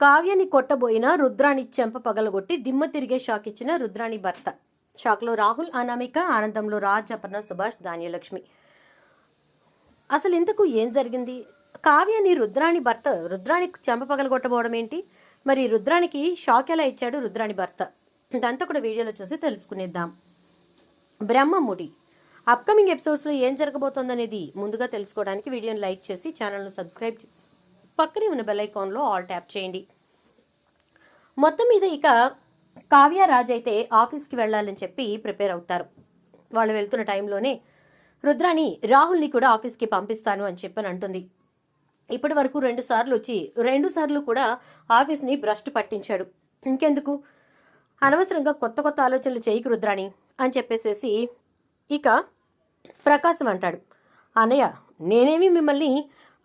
కావ్యని కొట్టబోయిన రుద్రాణి చెంప పగలగొట్టి దిమ్మ తిరిగే షాక్ ఇచ్చిన రుద్రాణి భర్త. షాక్లో రాహుల్ అనామిక ఆనందంలో రాజ్ అపర్ణ సుభాష్ ధాన్యలక్ష్మి. అసలు ఇంతకు ఏం జరిగింది? కావ్యని రుద్రాణి భర్త రుద్రాణి చెంప పగలగొట్టబోవడం ఏంటి? మరి రుద్రానికి షాక్ ఎలా ఇచ్చాడు రుద్రాణి భర్త? ఇదంతా కూడా వీడియోలో చూసి తెలుసుకునేద్దాం. బ్రహ్మముడి. అప్కమింగ్ ఎపిసోడ్స్లో ఏం జరగబోతోందనేది ముందుగా తెలుసుకోవడానికి వీడియోని లైక్ చేసి ఛానల్ను సబ్స్క్రైబ్ చేసి పక్కనే ఉన్న బెల్ ఐకాన్లో ఆల్ ట్యాప్ చేయండి. మొత్తం మీద ఇక కావ్య రాజ్ అయితే ఆఫీస్కి వెళ్ళాలని చెప్పి ప్రిపేర్ అవుతారు. వాళ్ళు వెళ్తున్న టైంలోనే రుద్రాణి రాహుల్ని కూడా ఆఫీస్కి పంపిస్తాను అని చెప్పని అంటుంది. ఇప్పటి వరకు రెండు సార్లు వచ్చి రెండు సార్లు కూడా ఆఫీస్ని భ్రష్టు పట్టించాడు. ఇంకెందుకు? అనవసరంగా కొత్త కొత్త ఆలోచనలు చేయకు రుద్రాణి అని చెప్పేసేసి ఇక ప్రకాశం అంటాడు. అన్నయ్య నేనేమి మిమ్మల్ని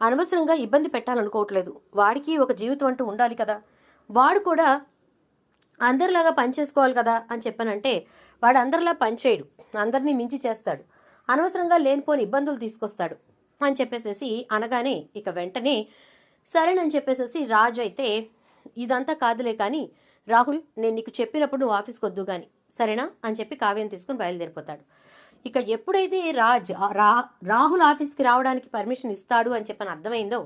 అనవసరంగా ఇబ్బంది పెట్టాలనుకోవట్లేదు. వాడికి ఒక జీవితం అంటూ ఉండాలి కదా. వాడు కూడా అందరిలాగా పని చేసుకోవాలి కదా అని చెప్పానంటే వాడు అందరిలా పనిచేయడు అందరినీ మించి చేస్తాడు. అనవసరంగా లేనిపోని ఇబ్బందులు తీసుకొస్తాడు అని చెప్పేసేసి అనగానే ఇక వెంటనే సరేనని చెప్పేసేసి రాజు అయితే ఇదంతా కాదులే కానీ రాహుల్ నేను నీకు చెప్పినప్పుడు నువ్వు ఆఫీస్కి వద్దు కానీ సరేనా? అని చెప్పి కావ్యం తీసుకుని బయలుదేరిపోతాడు. ఇక ఎప్పుడైతే రాజ్ రా రాహుల్ ఆఫీస్కి రావడానికి పర్మిషన్ ఇస్తాడు అని చెప్పని అర్థమైందో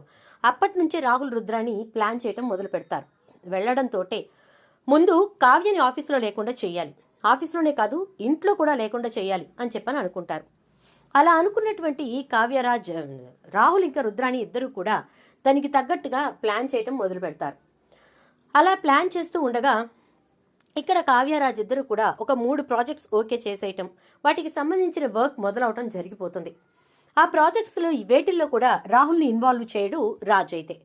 అప్పటి నుంచే రాహుల్ రుద్రాని ప్లాన్ చేయటం మొదలు పెడతారు. వెళ్ళడంతోటే ముందు కావ్యని ఆఫీసులో లేకుండా చేయాలి. ఆఫీసులోనే కాదు ఇంట్లో కూడా లేకుండా చేయాలి అని చెప్పని అనుకుంటారు. అలా అనుకున్నటువంటి కావ్యరాజ్ రాహుల్ ఇంకా రుద్రాణి ఇద్దరు కూడా దానికి తగ్గట్టుగా ప్లాన్ చేయటం మొదలు పెడతారు. అలా ప్లాన్ చేస్తూ ఉండగా ఇక్కడ కావ్యరాజ్ ఇద్దరు కూడా ఒక మూడు ప్రాజెక్ట్స్ ఓకే చేసేయటం వాటికి సంబంధించిన వర్క్ మొదలవటం జరిగిపోతుంది. ఆ ప్రాజెక్ట్స్లో వేటిల్లో కూడా రాహుల్ని ఇన్వాల్వ్ చేయడు రాజ్ అయితే.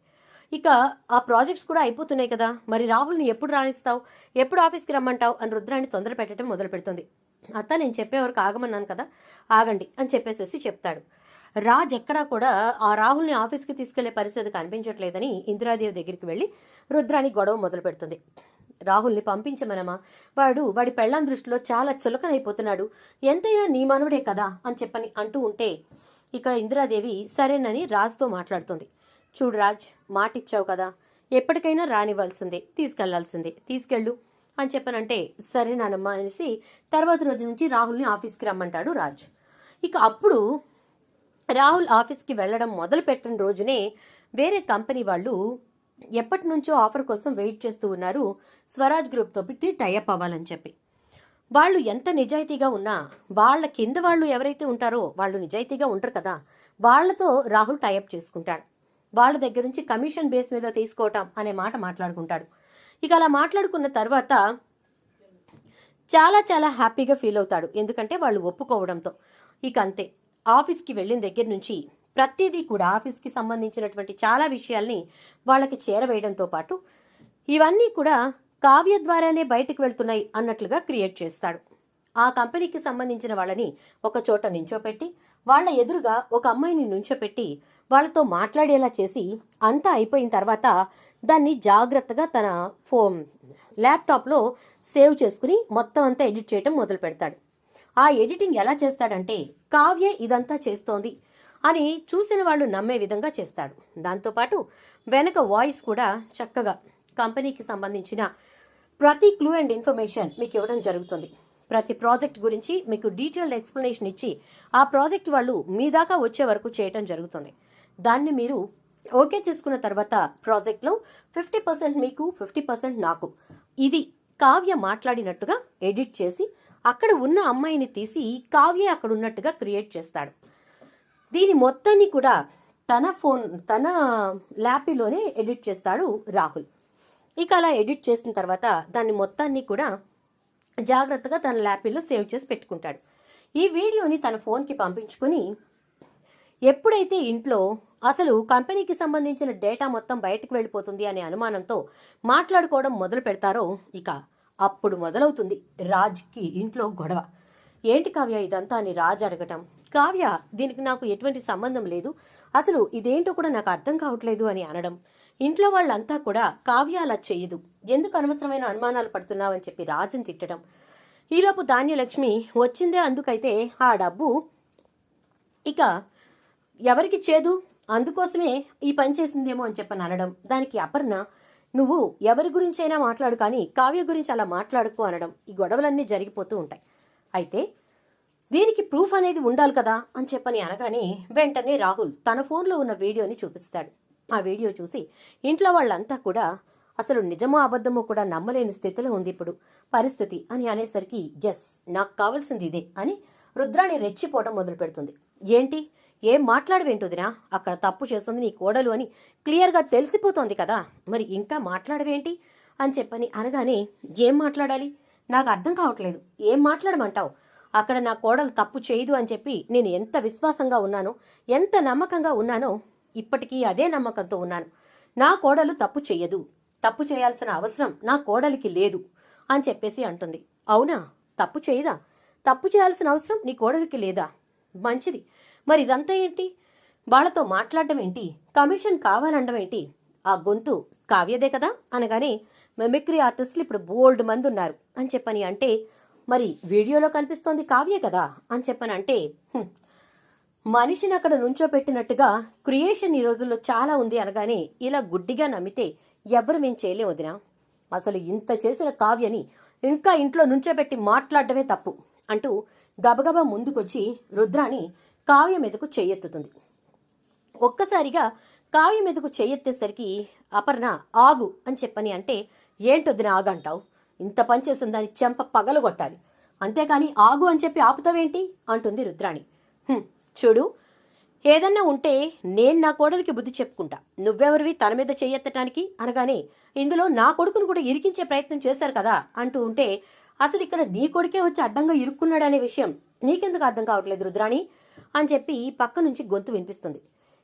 ఇక ఆ ప్రాజెక్ట్స్ కూడా అయిపోతున్నాయి కదా మరి రాహుల్ని ఎప్పుడు రాణిస్తావు ఎప్పుడు ఆఫీస్కి రమ్మంటావు అని రుద్రాన్ని తొందర పెట్టడం మొదలు పెడుతుంది. అత్త నేను చెప్పే వరకు ఆగమన్నాను కదా ఆగండి అని చెప్పేసేసి చెప్తాడు. రాజ్ ఎక్కడా కూడా ఆ రాహుల్ని ఆఫీస్కి తీసుకెళ్ళే పరిస్థితి కనిపించట్లేదని ఇందిరాదేవి దగ్గరికి వెళ్ళి రుద్రాని గొడవ మొదలు పెడుతుంది రాహుల్ని పంపించమనమా? వాడు వాడి పెళ్ళాం దృష్టిలో చాలా చులకనైపోతున్నాడు. ఎంతైనా నీ మనవడే కదా అని చెప్పని అంటూ ఉంటే ఇక ఇందిరాదేవి సరేనని రాజుతో మాట్లాడుతుంది. చూడు రాజ్ మాటిచ్చావు కదా. ఎప్పటికైనా రానివ్వాల్సిందే తీసుకెళ్ళాల్సిందే తీసుకెళ్ళు అని చెప్పనంటే సరే నానమ్మ అనేసి తర్వాత రోజు నుంచి రాహుల్ని ఆఫీస్కి రమ్మంటాడు రాజ్. ఇక అప్పుడు రాహుల్ ఆఫీస్కి వెళ్ళడం మొదలు పెట్టిన రోజునే వేరే కంపెనీ వాళ్ళు ఎప్పటి నుంచో ఆఫర్ కోసం వెయిట్ చేస్తూ ఉన్నారు స్వరాజ్ గ్రూప్తో పెట్టి టైఅప్ అవ్వాలని చెప్పి. వాళ్ళు ఎంత నిజాయితీగా ఉన్నా వాళ్ళ కింద వాళ్ళు ఎవరైతే ఉంటారో వాళ్ళు నిజాయితీగా ఉంటారు కదా వాళ్ళతో రాహుల్ టైఅప్ చేసుకుంటాడు. వాళ్ళ దగ్గర నుంచి కమిషన్ బేస్ మీద తీసుకోవటం అనే మాట మాట్లాడుకుంటాడు. ఇక అలా మాట్లాడుకున్న తర్వాత చాలా చాలా హ్యాపీగా ఫీల్ అవుతాడు. ఎందుకంటే వాళ్ళు ఒప్పుకోవడంతో. ఇక అంతే. ఆఫీస్కి వెళ్ళిన దగ్గర నుంచి ప్రతిదీ కూడా ఆఫీస్కి సంబంధించినటువంటి చాలా విషయాల్ని వాళ్ళకి చేరవేయడంతో పాటు ఇవన్నీ కూడా కావ్య ద్వారానే బయటకు వెళ్తున్నాయి అన్నట్లుగా క్రియేట్ చేస్తాడు. ఆ కంపెనీకి సంబంధించిన వాళ్ళని ఒక చోట నించోపెట్టి వాళ్ళ ఎదురుగా ఒక అమ్మాయిని నుంచోపెట్టి వాళ్ళతో మాట్లాడేలా చేసి అంతా అయిపోయిన తర్వాత దాన్ని జాగ్రత్తగా తన ఫోన్ ల్యాప్టాప్లో సేవ్ చేసుకుని మొత్తం అంతా ఎడిట్ చేయటం మొదలు పెడతాడు ఆ ఎడిటింగ్ ఎలా చేస్తాడంటే కావ్య ఇదంతా చేస్తోంది. అని చూసిన వాళ్ళు నమ్మే విధంగా చేస్తాడు. దాంతోపాటు వెనక వాయిస్ కూడా చక్కగా కంపెనీకి సంబంధించిన ప్రతి క్లూ అండ్ ఇన్ఫర్మేషన్ మీకు ఇవ్వడం జరుగుతుంది. ప్రతి ప్రాజెక్ట్ గురించి మీకు డీటెయిల్డ్ ఎక్స్ప్లెనేషన్ ఇచ్చి ఆ ప్రాజెక్ట్ వాళ్ళు మీ దాకా వచ్చే వరకు చేయటం జరుగుతుంది. దాన్ని మీరు ఓకే చేసుకున్న తర్వాత ప్రాజెక్ట్లో ఫిఫ్టీ పర్సెంట్ మీకు ఫిఫ్టీ పర్సెంట్ నాకు. ఇది కావ్య మాట్లాడినట్టుగా ఎడిట్ చేసి అక్కడ ఉన్న అమ్మాయిని తీసి కావ్య అక్కడ ఉన్నట్టుగా క్రియేట్ చేస్తాడు. దీని మొత్తాన్ని కూడా తన ఫోన్ తన ల్యాపీలోనే ఎడిట్ చేస్తాడు రాహుల్. ఇక అలా ఎడిట్ చేసిన తర్వాత దాన్ని మొత్తాన్ని కూడా జాగ్రత్తగా తన ల్యాపీలో సేవ్ చేసి పెట్టుకుంటాడు. ఈ వీడియోని తన ఫోన్కి పంపించుకొని ఎప్పుడైతే ఇంట్లో అసలు కంపెనీకి సంబంధించిన డేటా మొత్తం బయటకు వెళ్ళిపోతుంది అనే అనుమానంతో మాట్లాడుకోవడం మొదలు పెడతారో ఇక అప్పుడు మొదలవుతుంది రాజ్కి ఇంట్లో గొడవ. ఏంటి కావ్య ఇదంతా అని రాజ్ అడగటం. కావ్య దీనికి నాకు ఎటువంటి సంబంధం లేదు. అసలు ఇదేంటో కూడా నాకు అర్థం కావట్లేదు అని అనడం. ఇంట్లో వాళ్ళంతా కూడా కావ్య అలా చేయదు ఎందుకు అనవసరమైన అనుమానాలు పడుతున్నావని చెప్పి రాజుని తిట్టడం. ఈలోపు ధాన్యలక్ష్మి వచ్చిందే అందుకైతే ఆ డబ్బు ఇక ఎవరికి చేదు? అందుకోసమే ఈ పని చేసిందేమో అని చెప్పని అనడం. దానికి అపర్ణ నువ్వు ఎవరి గురించైనా మాట్లాడు కానీ కావ్య గురించి అలా మాట్లాడుకో అనడం. ఈ గొడవలన్నీ జరిగిపోతూ ఉంటాయి. అయితే దీనికి ప్రూఫ్ అనేది ఉండాలి కదా అని చెప్పని అనగానే వెంటనే రాహుల్ తన ఫోన్లో ఉన్న వీడియోని చూపిస్తాడు. ఆ వీడియో చూసి ఇంట్లో వాళ్ళంతా కూడా అసలు నిజమో అబద్ధమో కూడా నమ్మలేని స్థితిలో ఉంది ఇప్పుడు. పరిస్థితి అని అనేసరికి ఎస్ నాకు కావాల్సింది ఇదే అని రుద్రాణి రెచ్చిపోవడం మొదలు పెడుతుంది. ఏంటి? ఏం మాట్లాడవేంటుదినా అక్కడ తప్పు చేస్తుంది నీ కోడలు అని క్లియర్గా తెలిసిపోతోంది కదా. మరి ఇంకా మాట్లాడవేంటి? అని చెప్పని అనగానే ఏం మాట్లాడాలి? నాకు అర్థం కావట్లేదు. ఏం మాట్లాడమంటావు? అక్కడ నా కోడలు తప్పు చేయదు అని చెప్పి నేను ఎంత విశ్వాసంగా ఉన్నానో ఎంత నమ్మకంగా ఉన్నానో ఇప్పటికీ అదే నమ్మకంతో ఉన్నాను. నా కోడలు తప్పు చేయదు. తప్పు చేయాల్సిన అవసరం నా కోడలికి లేదు అని చెప్పేసి అంటుంది. అవునా? తప్పు చేయదా? తప్పు చేయాల్సిన అవసరం నీ కోడలికి లేదా? మంచిది. మరి ఇదంతా ఏంటి? వాళ్ళతో మాట్లాడడం ఏంటి? కమిషన్ కావాలనడం ఏంటి? ఆ గొంతు కావ్యదే కదా అనగానే మెమిక్రీ ఆర్టిస్టులు ఇప్పుడు బోల్డ్ మంది ఉన్నారు అని చెప్పని అంటే మరి వీడియోలో కనిపిస్తోంది కావ్యే కదా అని చెప్పనంటే మనిషిని అక్కడ నుంచోపెట్టినట్టుగా క్రియేషన్ ఈ రోజుల్లో చాలా ఉంది అనగానే ఇలా గుడ్డిగా నమ్మితే ఎవ్వరు మేం చేయలేం వదినా. అసలు ఇంత చేసిన కావ్యని ఇంకా ఇంట్లో నుంచోబెట్టి మాట్లాడటమే తప్పు అంటూ గబగబా ముందుకొచ్చి రుద్రాని కావ్య మీదకు చెయ్యెత్తుతుంది. ఒక్కసారిగా కావ్య మీదకు చెయ్యెత్తేసరికి అపర్ణ ఆగు అని చెప్పని అంటే ఏంటొద్దిన ఆగంటావు? ఇంత పని చేసిన దాని చెంప పగలగొట్టాలి అంతేకాని ఆగు అని చెప్పి ఆపుతావేంటి? అంటుంది రుద్రాణి. చూడు ఏదన్నా ఉంటే నేను నా కోడలికి బుద్ధి చెప్పుకుంటా. నువ్వెవరివి తన మీద చేయెత్తటానికి అనగానే ఇందులో నా కొడుకును కూడా ఇరికించే ప్రయత్నం చేశారు కదా? అంటూ ఉంటే అసలు ఇక్కడ నీ కొడుకే వచ్చి అడ్డంగా ఇరుక్కున్నాడనే విషయం నీకెందుకు అర్థం కావట్లేదు రుద్రాణి? అని చెప్పి పక్క నుంచి గొంతు వినిపిస్తుంది.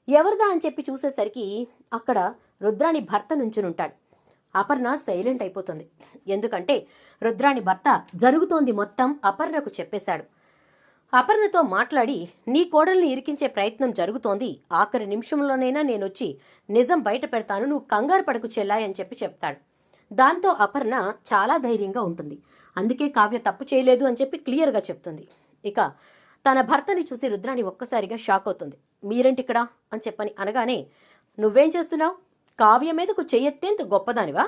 ఎవరిదా అని చెప్పి చూసేసరికి అక్కడ రుద్రాణి భర్త నుంచునుంటాడు అపర్ణ సైలెంట్ అయిపోతుంది. ఎందుకంటే రుద్రాణి భర్త జరుగుతోంది మొత్తం అపర్ణకు చెప్పేశాడు. అపర్ణతో మాట్లాడి నీ కోడల్ని ఇరికించే ప్రయత్నం జరుగుతోంది. ఆఖరి నిమిషంలోనైనా నేనొచ్చి నిజం బయట పెడతాను. నువ్వు కంగారు పడకు చెల్లాయని అని చెప్పి చెప్తాడు. దాంతో అపర్ణ చాలా ధైర్యంగా ఉంటుంది. అందుకే కావ్య తప్పు చేయలేదు అని చెప్పి క్లియర్గా చెప్తుంది. ఇక తన భర్తని చూసి రుద్రాణి ఒక్కసారిగా షాక్ అవుతుంది. మీరేంటి ఇక్కడ అని చెప్పని అనగానే నువ్వేం చేస్తున్నావు? కావ్య మీదకు చెయ్యెత్తేంత గొప్పదానివా?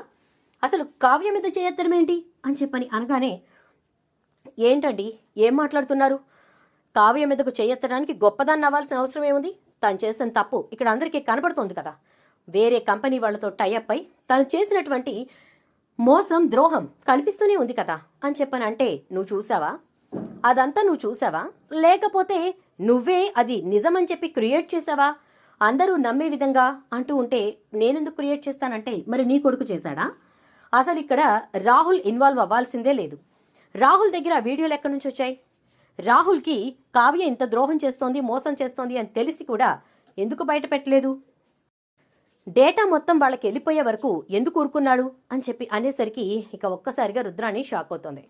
అసలు కావ్య మీద చేయెత్తడం ఏంటి? అని చెప్పని అనగానే ఏంటండి? ఏం మాట్లాడుతున్నారు? కావ్య మీదకు చేయెత్తడానికి గొప్పదాన్ని అవ్వాల్సిన అవసరం ఏముంది? తను చేసిన తప్పు ఇక్కడ అందరికీ కనబడుతోంది కదా. వేరే కంపెనీ వాళ్ళతో టైఅప్ అయి తను చేసినటువంటి మోసం ద్రోహం కనిపిస్తూనే ఉంది కదా అని చెప్పని అంటే నువ్వు చూసావా అదంతా నువ్వు చూసావా లేకపోతే నువ్వే అది నిజమని చెప్పి క్రియేట్ చేసావా అందరూ నమ్మే విధంగా అంటూ ఉంటే నేనెందుకు క్రియేట్ చేస్తానంటే మరి నీ కొడుకు చేశాడా? అసలు ఇక్కడ రాహుల్ ఇన్వాల్వ్ అవ్వాల్సిందే లేదు. రాహుల్ దగ్గర వీడియోలు ఎక్కడి నుంచి వచ్చాయి? రాహుల్కి కావ్య ఇంత ద్రోహం చేస్తోంది మోసం చేస్తోంది అని తెలిసి కూడా ఎందుకు బయట పెట్టలేదు? డేటా మొత్తం వాళ్ళకి వెళ్ళిపోయే వరకు ఎందుకు ఊరుకున్నాడు అని చెప్పి అనేసరికి ఇక ఒక్కసారిగా రుద్రాణి షాక్ అవుతోంది.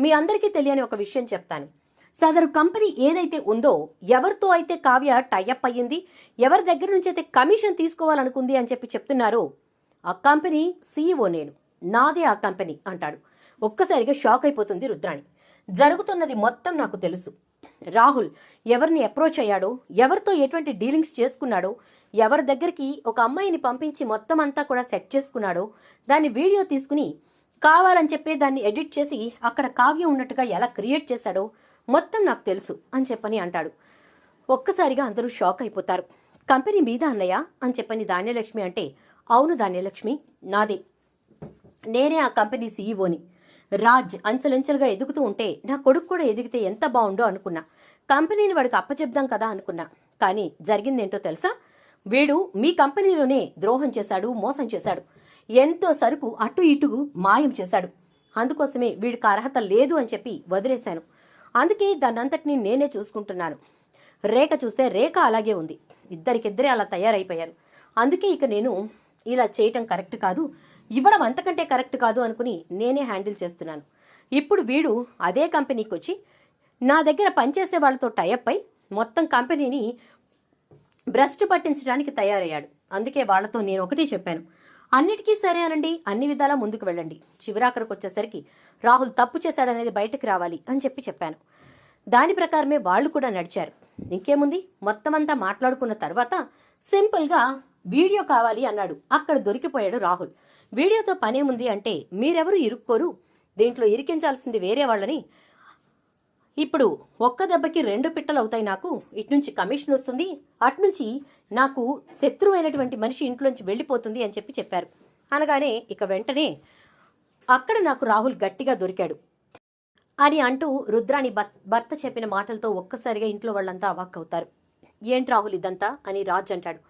మీ అందరికీ తెలియని ఒక విషయం చెప్తాను. సదరు కంపెనీ ఏదైతే ఉందో ఎవరితో అయితే కావ్య టైఅప్ అయ్యింది ఎవరి దగ్గర నుంచి అయితే కమిషన్ తీసుకోవాలనుకుంది అని చెప్పి చెప్తున్నారో ఆ కంపెనీ సీఈఓ నేను. నాదే ఆ కంపెనీ అంటాడు. ఒక్కసారిగా షాక్ అయిపోతుంది రుద్రాణి. జరుగుతున్నది మొత్తం నాకు తెలుసు. రాహుల్ ఎవరిని అప్రోచ్ అయ్యాడో ఎవరితో ఎటువంటి డీలింగ్స్ చేసుకున్నాడో ఎవరి దగ్గరికి ఒక అమ్మాయిని పంపించి మొత్తం అంతా కూడా సెట్ చేసుకున్నాడో దాన్ని వీడియో తీసుకుని కావాలని చెప్పి దాన్ని ఎడిట్ చేసి అక్కడ కావ్యం ఉన్నట్టుగా ఎలా క్రియేట్ చేశాడో మొత్తం నాకు తెలుసు అని చెప్పని అంటాడు. ఒక్కసారిగా అందరూ షాక్ అయిపోతారు. కంపెనీ మీద అన్నయ్య అని చెప్పని ధాన్యలక్ష్మి అంటే అవును ధాన్యలక్ష్మి నాదే. నేనే ఆ కంపెనీ సీఈఓని. రాజ్ అంచెలంచెలుగా ఎదుగుతూ ఉంటే నా కొడుకు కూడా ఎదిగితే ఎంత బాగుండో అనుకున్నా. కంపెనీని వాడికి అప్పచెప్దాం కదా అనుకున్నా. కానీ జరిగిందేంటో తెలుసా? వీడు మీ కంపెనీలోనే ద్రోహం చేశాడు మోసం చేశాడు. ఎంతో సరుకు అటు ఇటు మాయం చేశాడు. అందుకోసమే వీడికి అర్హత లేదు అని చెప్పి వదిలేశాను. అందుకే దాన్నంతటినీ నేనే చూసుకుంటున్నాను. రేఖ చూస్తే రేఖ అలాగే ఉంది. ఇద్దరికిద్దరే అలా తయారైపోయారు. అందుకే ఇక నేను ఇలా చేయటం కరెక్ట్ కాదు ఇవ్వడం అంతకంటే కరెక్ట్ కాదు అనుకుని నేనే హ్యాండిల్ చేస్తున్నాను. ఇప్పుడు వీడు అదే కంపెనీకి వచ్చి నా దగ్గర పనిచేసే వాళ్ళతో టైఅప్ అయి మొత్తం కంపెనీని భ్రష్టు పట్టించడానికి తయారయ్యాడు. అందుకే వాళ్ళతో నేను ఒకటి చెప్పాను. అన్నిటికీ సరే అనండి. అన్ని విధాలా ముందుకు వెళ్ళండి. చివరాఖరికి వచ్చేసరికి రాహుల్ తప్పు చేశాడనేది బయటకు రావాలి అని చెప్పి చెప్పాను. దాని ప్రకారమే వాళ్ళు కూడా నడిచారు. ఇంకేముంది? మొత్తం అంతా మాట్లాడుకున్న తర్వాత సింపుల్గా వీడియో కావాలి అన్నాడు. అక్కడ దొరికిపోయాడు రాహుల్. వీడియోతో పనేముంది అంటే మీరెవరు ఇరుక్కోరు? దీంట్లో ఇరికించాల్సింది వేరే వాళ్ళని. ఇప్పుడు ఒక్క దెబ్బకి రెండు పిట్టలు అవుతాయి నాకు. ఇటు నుంచి కమిషన్ వస్తుంది. అట్నుంచి నాకు శత్రువైనటువంటి మనిషి ఇంట్లోంచి వెళ్ళిపోతుంది అని చెప్పి చెప్పారు. అనగానే ఇక వెంటనే అక్కడ నాకు రాహుల్ గట్టిగా దొరికాడు అని అంటూ రుద్రాని భర్త చెప్పిన మాటలతో ఒక్కసారిగా ఇంట్లో వాళ్ళంతా అవాక్కవుతారు. ఏంటి రాహుల్ ఇదంతా? అని రాజ్ అంటాడు.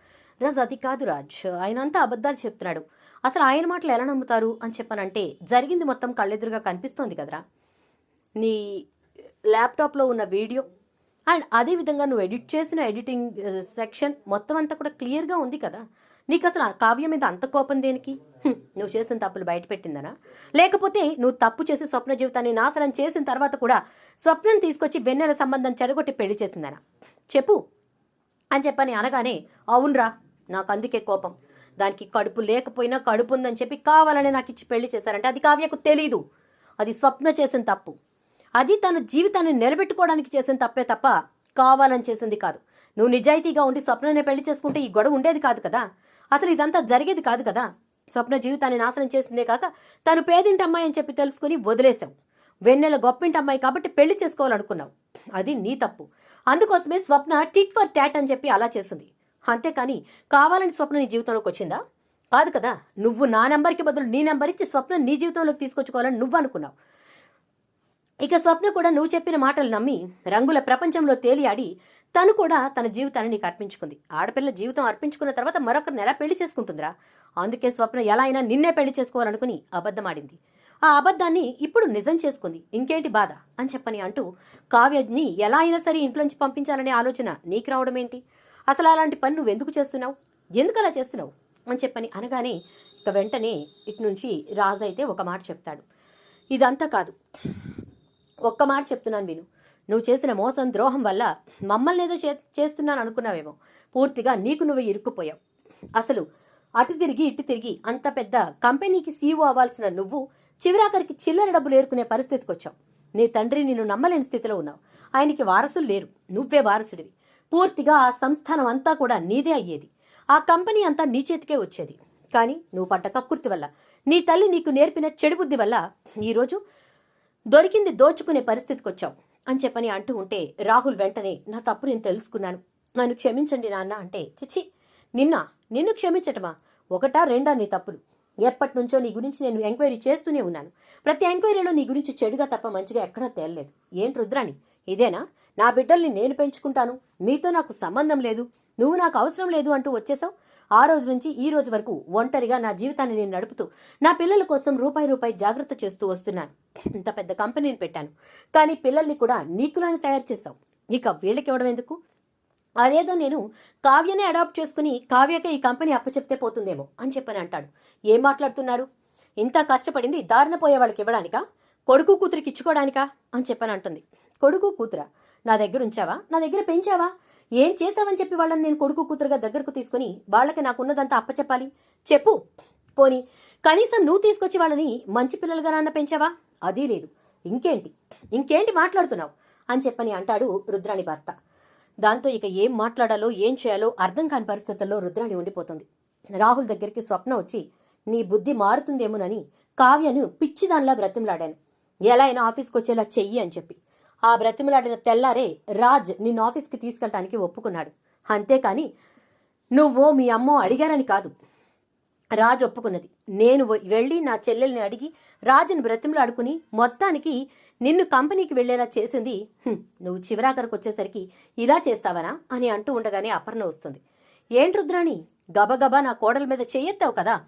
రాజ్ అది కాదు రాజ్. ఆయన అంతా అబద్ధాలు చెప్తున్నాడు. అసలు ఆయన మాటలు ఎలా నమ్ముతారు? అని చెప్పనంటే జరిగింది మొత్తం కళ్ళెదురుగా కనిపిస్తోంది కదరా. నీ ల్యాప్టాప్లో ఉన్న వీడియో అండ్ అదేవిధంగా నువ్వు ఎడిట్ చేసిన ఎడిటింగ్ సెక్షన్ మొత్తం అంతా కూడా క్లియర్గా ఉంది కదా. నీకు అసలు ఆ కావ్యం మీద అంత కోపం దేనికి? నువ్వు చేసిన తప్పులు బయటపెట్టిందనా లేకపోతే నువ్వు తప్పు చేసి స్వప్న జీవితాన్ని నాశనం చేసిన తర్వాత కూడా స్వప్నం తీసుకొచ్చి వెన్నెల సంబంధం చెడగొట్టి పెళ్ళి చేసిందనా? చెప్పు. అని చెప్పని అనగానే అవునరా నాకు అందుకే కోపం. దానికి కడుపు లేకపోయినా కడుపు ఉందని చెప్పి కావాలని నాకు ఇచ్చి పెళ్ళి చేశారంటే అది కావ్యకు తెలీదు. అది స్వప్న చేసిన తప్పు. అది తన జీవితాన్ని నిలబెట్టుకోవడానికి చేసిన తప్పే తప్ప కావాలని చేసింది కాదు. నువ్వు నిజాయితీగా ఉండి స్వప్ననే పెళ్ళి చేసుకుంటే ఈ గొడవ ఉండేది కాదు కదా? అసలు ఇదంతా జరిగేది కాదు కదా? స్వప్న జీవితాన్ని నాశనం చేసిందే కాక తను పేదింటి అమ్మాయి అని చెప్పి తెలుసుకుని వదిలేశావు. వెన్నెల గొప్పింటి అమ్మాయి కాబట్టి పెళ్ళి చేసుకోవాలనుకున్నావు. అది నీ తప్పు. అందుకోసమే స్వప్న టిక్ ఫర్ ట్యాట్ అని చెప్పి అలా చేసింది. అంతేకాని కావాలని స్వప్న నీ జీవితంలోకి వచ్చిందా? కాదు కదా. నువ్వు నా నెంబర్కి బదులు నీ నెంబర్ ఇచ్చి స్వప్న నీ జీవితంలోకి తీసుకొచ్చుకోవాలని నువ్వు అనుకున్నావు ఇక స్వప్న కూడా నువ్వు చెప్పిన మాటలు నమ్మి రంగుల ప్రపంచంలో తేలియాడి తను కూడా తన జీవితాన్ని నీకు అర్పించుకుంది. ఆడపిల్ల జీవితం అర్పించుకున్న తర్వాత మరొకరిని ఎలా పెళ్ళి చేసుకుంటుందిరా? అందుకే స్వప్న ఎలా అయినా నిన్నే పెళ్ళి చేసుకోవాలనుకుని అబద్ధమాడింది. ఆ అబద్ధాన్ని ఇప్పుడు నిజం చేసుకుంది. ఇంకేంటి బాధ? అని చెప్పని అంటూ కావ్యని ఎలా అయినా సరే ఇంట్లోంచి పంపించాలనే ఆలోచన నీకు రావడం ఏంటి? అసలు అలాంటి పని నువ్వు ఎందుకు చేస్తున్నావు? ఎందుకు అలా చేస్తున్నావు? అని చెప్పని అనగానే ఇక వెంటనే ఇటు నుంచి రాజు అయితే ఒక మాట చెప్తాడు. ఇదంతా కాదు. ఒక్క మాట చెప్తున్నాను విను. నువ్వు చేసిన మోసం ద్రోహం వల్ల మమ్మల్ని ఏదో చే చేస్తున్నాను అనుకున్నావేమో. పూర్తిగా నీకు నువ్వు ఇరుక్కుపోయావు. అసలు అటు తిరిగి ఇటు తిరిగి అంత పెద్ద కంపెనీకి సీఈఓ అవ్వాల్సిన నువ్వు చివరాఖరికి చిల్లర డబ్బులు ఏరుకునే పరిస్థితికి వచ్చావు నీ తండ్రి నిన్ను నమ్మలేని స్థితిలో ఉన్నావు. ఆయనకి వారసులు లేరు. నువ్వే వారసుడివి. పూర్తిగా ఆ సంస్థానం అంతా కూడా నీదే అయ్యేది. ఆ కంపెనీ అంతా నీ చేతికే వచ్చేది. కానీ నువ్వు పడ్డ కక్కుర్తి వల్ల నీ తల్లి నీకు నేర్పిన చెడు బుద్ధి వల్ల ఈరోజు దొరికింది దోచుకునే పరిస్థితికి వచ్చావు అని చెప్పని అంటూ ఉంటే రాహుల్ వెంటనే నా తప్పు నేను తెలుసుకున్నాను. నన్ను క్షమించండి నాన్న అంటే చిచి నిన్న నిన్ను క్షమించటమా? ఒకటా రెండా నీ తప్పులు. ఎప్పటి నుంచో నీ గురించి నేను ఎంక్వైరీ చేస్తూనే ఉన్నాను. ప్రతి ఎంక్వైరీలో నీ గురించి చెడుగా తప్ప మంచిగా ఎక్కడా తేలలేదు. ఏంటి రుద్రాణి? ఇదేనా? నా బిడ్డల్ని నేను పెంచుకుంటాను. మీతో నాకు సంబంధం లేదు. నువ్వు నాకు అవసరం లేదు అంటూ వచ్చేసావు. ఆ రోజు నుంచి ఈ రోజు వరకు ఒంటరిగా నా జీవితాన్ని నేను నడుపుతూ నా పిల్లల కోసం రూపాయి రూపాయి జాగ్రత్త చేస్తూ వస్తున్నాను. ఇంత పెద్ద కంపెనీని పెట్టాను. కానీ పిల్లల్ని కూడా నీకులాని తయారు చేశావు. ఇక వీళ్ళకి ఇవ్వడం ఎందుకు? అదేదో నేను కావ్యనే అడాప్ట్ చేసుకుని కావ్యకే ఈ కంపెనీ అప్పచెప్తే పోతుందేమో అని చెప్పని అంటాడు. ఏం మాట్లాడుతున్నారు? ఇంత కష్టపడింది దారిన పోయే వాళ్ళకి ఇవ్వడానికా? కొడుకు కూతురికి ఇచ్చుకోవడానికా? అని చెప్పని అంటుంది. కొడుకు కూతురా నా దగ్గర ఉంచావా? నా దగ్గర పెంచావా? ఏం చేశావని చెప్పి వాళ్ళని నేను కొడుకు కూతురుగా దగ్గరకు తీసుకుని వాళ్ళకి నాకున్నదంతా అప్పచెప్పాలి చెప్పు. పోని కనీసం నువ్వు తీసుకొచ్చి వాళ్ళని మంచి పిల్లలుగా నాన్న పెంచావా? అదీ లేదు. ఇంకేంటి? ఇంకేంటి మాట్లాడుతున్నావు? అని చెప్పని అంటాడు రుద్రాణి భర్త. దాంతో ఇక ఏం మాట్లాడాలో ఏం చేయాలో అర్థం కాని పరిస్థితుల్లో రుద్రాణి ఉండిపోతుంది. రాహుల్ దగ్గరికి స్వప్న వచ్చి నీ బుద్ధి మారుతుందేమోనని కావ్యను పిచ్చిదానిలా బ్రతిమలాడాను. ఎలా అయినా ఆఫీస్కి వచ్చేలా చెయ్యి అని చెప్పి. ఆ బ్రతిమలాడిన తెల్లారే రాజ్ నిన్ను ఆఫీస్కి తీసుకెళ్ళటానికి ఒప్పుకున్నాడు. అంతేకాని నువ్వో మీ అమ్మో అడిగారని కాదు. రాజు ఒప్పుకున్నది. నేను వెళ్ళి నా చెల్లెల్ని అడిగి రాజుని బ్రతిమలాడుకుని మొత్తానికి నిన్ను కంపెనీకి వెళ్ళేలా చేసింది. నువ్వు చివరాఖరికి వచ్చేసరికి ఇలా చేస్తావనా అని అంటూ ఉండగానే అపర్ణ వస్తుంది. ఏంటి రుద్రాణి గబగబా నా కోడల మీద చెయ్యెత్తావు కదా.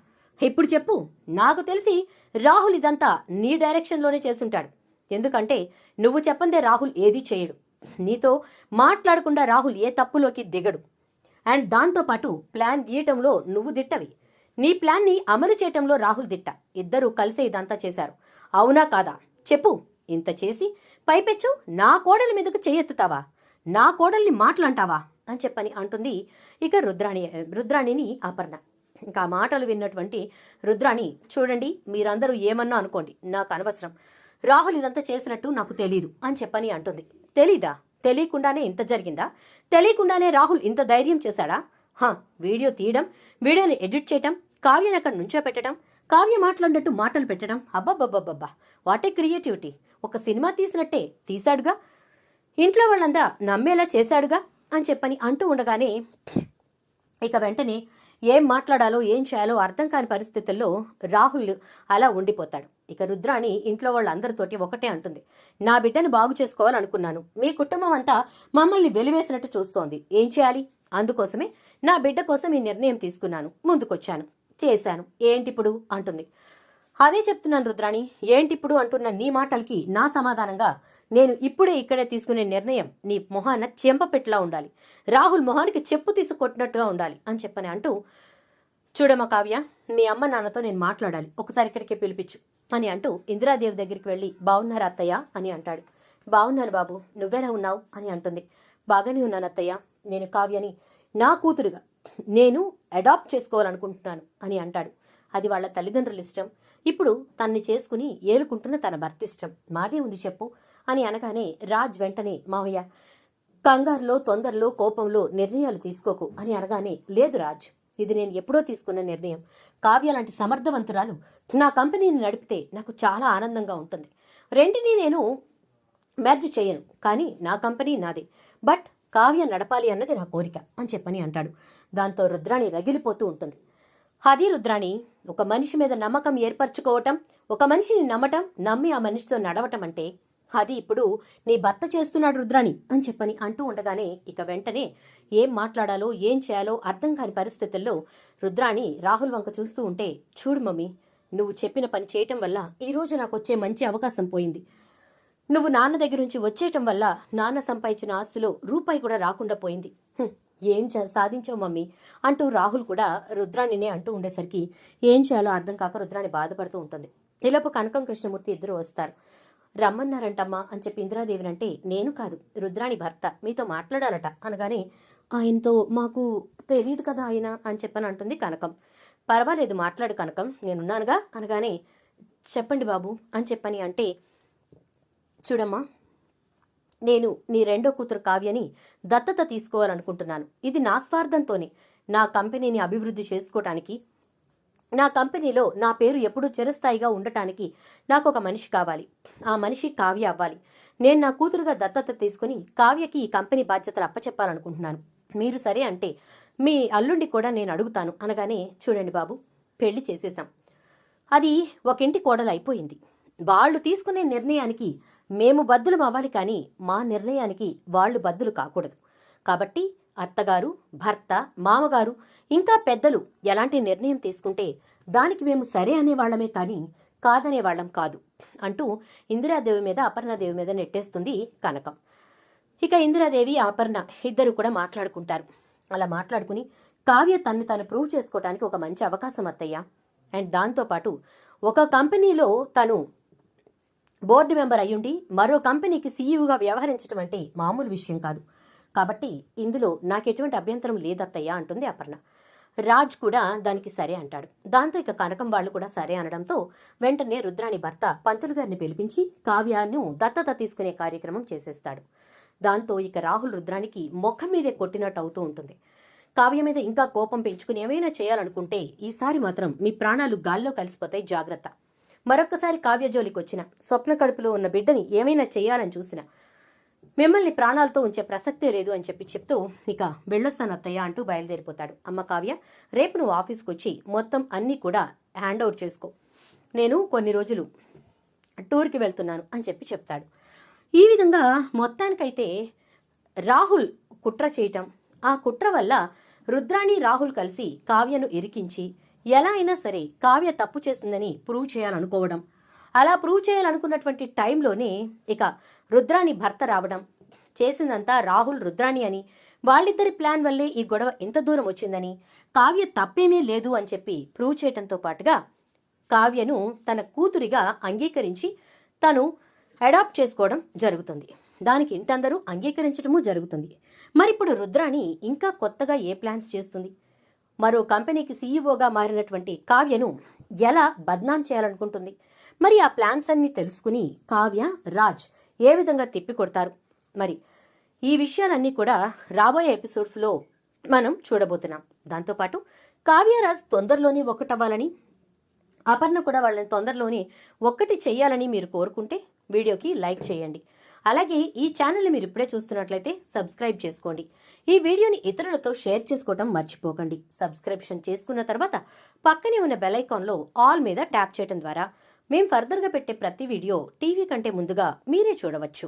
ఇప్పుడు చెప్పు. నాకు తెలిసి రాహుల్ ఇదంతా నీ డైరెక్షన్లోనే చేసుంటాడు ఎందుకంటే నువ్వు చెప్పందే రాహుల్ ఏదీ చేయడు. నీతో మాట్లాడకుండా రాహుల్ ఏ తప్పులోకి దిగడు. అండ్ దాంతోపాటు ప్లాన్ గీయటంలో నువ్వు దిట్టవి. నీ ప్లాన్ని అమలు చేయటంలో రాహుల్ దిట్ట. ఇద్దరూ కలిసే ఇదంతా చేశారు. అవునా కాదా? చెప్పు. ఇంత చేసి పైపెచ్చు. నా కోడలి మీదకు చేయెత్తుతావా నా కోడల్ని మాటలంటావా అని చెప్పని అంటుంది ఇక రుద్రాణి రుద్రాణిని అపర్ణ. ఇంకా మాటలు విన్నటువంటి రుద్రాణి చూడండి మీరందరూ ఏమన్నా అనుకోండి. నాకు అనవసరం. రాహుల్ ఇదంతా చేసినట్టు నాకు తెలీదు అని చెప్పని అంటుంది. తెలీదా? తెలియకుండానే ఇంత జరిగిందా? తెలియకుండానే రాహుల్ ఇంత ధైర్యం చేశాడా? హా వీడియో తీయడం వీడియోని ఎడిట్ చేయటం కావ్యని అక్కడ నుంచో పెట్టడం కావ్య మాట్లాడినట్టు మాటలు పెట్టడం అబ్బబ్బబ్బబ్బబ్బా వాటే క్రియేటివిటీ ఒక సినిమా తీసినట్టే తీశాడుగా? ఇంట్లో వాళ్ళందా నమ్మేలా చేశాడుగా? అని చెప్పని అంటూ ఉండగానే ఇక వెంటనే ఏం మాట్లాడాలో ఏం చేయాలో అర్థం కాని పరిస్థితుల్లో రాహుల్ అలా ఉండిపోతాడు. ఇక రుద్రాణి ఇంట్లో వాళ్ళందరితోటి ఒకటే అంటుంది. నా బిడ్డను బాగు చేసుకోవాలనుకున్నాను. మీ కుటుంబం అంతా మమ్మల్ని వెలివేసినట్టు చూస్తోంది. ఏం చేయాలి? అందుకోసమే నా బిడ్డ కోసం ఈ నిర్ణయం తీసుకున్నాను. ముందుకొచ్చాను. చేశాను. ఏంటిప్పుడు? అంటుంది. అదే చెప్తున్నాను రుద్రాణి. ఏంటిప్పుడు? అంటున్న నీ మాటలకి నా సమాధానంగా నేను ఇప్పుడే ఇక్కడే తీసుకునే నిర్ణయం నీ మొహాన చెంపపెట్లా ఉండాలి. రాహుల్ మొహానికి చెప్పు తీసుకొట్టినట్టుగా ఉండాలి అని చెప్పని అంటూ చూడమ్మ కావ్య మీ అమ్మ నాన్నతో నేను మాట్లాడాలి. ఒకసారి ఇక్కడికే పిలిపించు అని అంటూ ఇందిరాదేవి దగ్గరికి వెళ్ళి బాగున్నారా అత్తయ్య? అని అంటాడు. బాగున్నాను బాబు నువ్వెలా ఉన్నావు? అని అంటుంది. బాగానే ఉన్నాను అత్తయ్య నేను కావ్యని నా కూతురుగా నేను అడాప్ట్ చేసుకోవాలనుకుంటున్నాను అని అంటాడు. అది వాళ్ళ తల్లిదండ్రుల ఇష్టం. ఇప్పుడు తన్ని చేసుకుని ఏలుకుంటున్న తన భర్త ఇష్టం. మాదే ఉంది చెప్పు. అని అనగానే రాజ్ వెంటనే మావయ్య కంగారులో తొందరలో కోపంలో నిర్ణయాలు తీసుకోకు అని అనగానే లేదు రాజ్ ఇది నేను ఎప్పుడో తీసుకున్న నిర్ణయం. కావ్య లాంటి సమర్థవంతురాలు నా కంపెనీని నడిపితే నాకు చాలా ఆనందంగా ఉంటుంది. రెంటిని నేను మ్యాచ్ చేయను కానీ నా కంపెనీ నాదే. బట్ కావ్య నడపాలి అన్నది నా కోరిక అని చెప్పని అంటాడు. దాంతో రుద్రాణి రగిలిపోతూ ఉంటుంది. అది రుద్రాణి ఒక మనిషి మీద నమ్మకం ఏర్పరచుకోవటం ఒక మనిషిని నమ్మటం నమ్మి ఆ మనిషితో నడవటం అంటే అది ఇప్పుడు నీ భర్త చేస్తున్నాడు రుద్రాణి అని చెప్పని అంటూ ఉండగానే ఇక వెంటనే ఏం మాట్లాడాలో ఏం చేయాలో అర్థం కాని పరిస్థితుల్లో రుద్రాణి రాహుల్ వంక చూస్తూ ఉంటే చూడు మమ్మీ నువ్వు చెప్పిన పని చేయటం వల్ల ఈరోజు నాకు వచ్చే మంచి అవకాశం పోయింది. నువ్వు నాన్న దగ్గర నుంచి వచ్చేయటం వల్ల నాన్న సంపాదించిన ఆస్తిలో రూపాయి కూడా రాకుండా పోయింది. ఏం సాధించావు మమ్మీ? అంటూ రాహుల్ కూడా రుద్రాణినే అంటూ ఉండేసరికి ఏం చేయాలో అర్థం కాక రుద్రాణి బాధపడుతూ ఉంటుంది. ఈలోపు కనకం కృష్ణమూర్తి ఇద్దరు వస్తారు. రమ్మన్నారంటమ్మా అని చెప్పి ఇందిరాదేవిని అంటే నేను కాదు రుద్రాణి భర్త మీతో మాట్లాడాలట అనగానే ఆయనతో మాకు తెలియదు కదా ఆయన అని చెప్పని అంటుంది కనకం. పర్వాలేదు మాట్లాడు కనకం నేనున్నానుగా అనగానే చెప్పండి బాబు అని చెప్పని అంటే చూడమ్మా నేను నీ రెండో కూతురు కావ్యని దత్తత తీసుకోవాలనుకుంటున్నాను. ఇది నా స్వార్థంతోనే. నా కంపెనీని అభివృద్ధి చేసుకోవటానికి నా కంపెనీలో నా పేరు ఎప్పుడూ చిరస్థాయిగా ఉండటానికి నాకు ఒక మనిషి కావాలి. ఆ మనిషి కావ్య అవ్వాలి. నేను నా కూతురుగా దత్తత తీసుకుని కావ్యకి ఈ కంపెనీ బాధ్యతలు అప్పచెప్పాలనుకుంటున్నాను. మీరు సరే అంటే మీ అల్లుండి కూడా నేను అడుగుతాను అనగానే చూడండి బాబు పెళ్ళి చేసేశాం. అది ఒక ఇంటి కోడలు అయిపోయింది. వాళ్ళు తీసుకునే నిర్ణయానికి మేము బద్దులం అవ్వాలి కానీ మా నిర్ణయానికి వాళ్ళు బద్దులు కాకూడదు. కాబట్టి అత్తగారు భర్త మామగారు ఇంకా పెద్దలు ఎలాంటి నిర్ణయం తీసుకుంటే దానికి మేము సరే అనేవాళ్ళమే కానీ కాదనే వాళ్ళం కాదు అంటూ ఇందిరాదేవి మీద అపర్ణాదేవి మీద నెట్టేస్తుంది కనకం. ఇక ఇందిరాదేవి అపర్ణ ఇద్దరు కూడా మాట్లాడుకుంటారు. అలా మాట్లాడుకుని కావ్య తన్ని తను ప్రూవ్ చేసుకోవడానికి ఒక మంచి అవకాశం అత్తయ్య. అండ్ దాంతోపాటు ఒక కంపెనీలో తను బోర్డు మెంబర్ అయ్యుండి మరో కంపెనీకి సీఈఓగా వ్యవహరించడం అంటే మామూలు విషయం కాదు. కాబట్టి ఇందులో నాకు ఎటువంటి అభ్యంతరం లేదత్తయ్య అంటుంది అపర్ణ. రాజ్ కూడా దానికి సరే అంటాడు. దాంతో ఇక కనకం వాళ్ళు కూడా సరే అనడంతో వెంటనే రుద్రాని భర్త పంతులు గారిని పిలిపించి కావ్యాన్ని దత్తత తీసుకునే కార్యక్రమం చేసేస్తాడు. దాంతో ఇక రాహుల్ రుద్రానికి ముఖం మీదే కొట్టినట్టు అవుతూ ఉంటుంది. కావ్య మీద ఇంకా కోపం పెంచుకుని ఏమైనా చేయాలనుకుంటే ఈసారి మాత్రం మీ ప్రాణాలు గాల్లో కలిసిపోతాయి జాగ్రత్త. మరొక్కసారి కావ్య జోలికి వచ్చిన స్వప్న కడుపులో ఉన్న బిడ్డని ఏమైనా చేయాలని చూసినా మిమ్మల్ని ప్రాణాలతో ఉంచే ప్రసక్తే లేదు అని చెప్పి చెప్తూ ఇక వెళ్ళొస్తాను అత్తయ్య అంటూ బయలుదేరిపోతాడు. అమ్మ కావ్య రేపు నువ్వు ఆఫీస్కి వచ్చి మొత్తం అన్నీ కూడా హ్యాండ్ ఓవర్ చేసుకో. నేను కొన్ని రోజులు టూర్కి వెళ్తున్నాను అని చెప్పి చెప్తాడు. ఈ విధంగా మొత్తానికైతే రాహుల్ కుట్ర చేయటం ఆ కుట్ర వల్ల రుద్రాణి రాహుల్ కలిసి కావ్యను ఇరికించి ఎలా అయినా సరే కావ్య తప్పు చేసిందని ప్రూవ్ చేయాలనుకోవడం. అలా ప్రూవ్ చేయాలనుకున్నటువంటి టైంలోనే ఇక రుద్రాణి భర్త రావడం. చేసిందంతా రాహుల్ రుద్రాణి అని. వాళ్ళిద్దరి ప్లాన్ వల్లే ఈ గొడవ ఇంత దూరం వచ్చిందని. కావ్య తప్పేమీ లేదు అని చెప్పి ప్రూవ్ చేయటంతో పాటుగా కావ్యను తన కూతురిగా అంగీకరించి తను అడాప్ట్ చేసుకోవడం జరుగుతుంది. దానికి ఇంటందరూ అంగీకరించడము జరుగుతుంది. మరి ఇప్పుడు రుద్రాణి ఇంకా కొత్తగా ఏ ప్లాన్స్ చేస్తుంది? మరో కంపెనీకి సీఈఓగా మారినటువంటి కావ్యను ఎలా బద్నాం చేయాలనుకుంటుంది? మరి ఆ ప్లాన్స్ అన్ని తెలుసుకుని కావ్య రాజ్ ఏ విధంగా తిప్పికొడతారు? మరి ఈ విషయాలన్నీ కూడా రాబోయే ఎపిసోడ్స్లో మనం చూడబోతున్నాం. దాంతోపాటు కావ్యరాజ్ తొందరలోనే ఒకటవ్వాలని అపర్ణ కూడా వాళ్ళని తొందరలోనే ఒక్కటి చేయాలని మీరు కోరుకుంటే వీడియోకి లైక్ చేయండి. అలాగే ఈ ఛానల్ని మీరు ఇప్పుడే చూస్తున్నట్లయితే సబ్స్క్రైబ్ చేసుకోండి. ఈ వీడియోని ఇతరులతో షేర్ చేసుకోవడం మర్చిపోకండి. సబ్స్క్రిప్షన్ చేసుకున్న తర్వాత పక్కనే ఉన్న బెల్ ఐకాన్లో ఆల్ మీద ట్యాప్ చేయడం ద్వారా మేం ఫర్దర్గా పెట్టే ప్రతి వీడియో టీవీ కంటే ముందుగా మీరే చూడవచ్చు.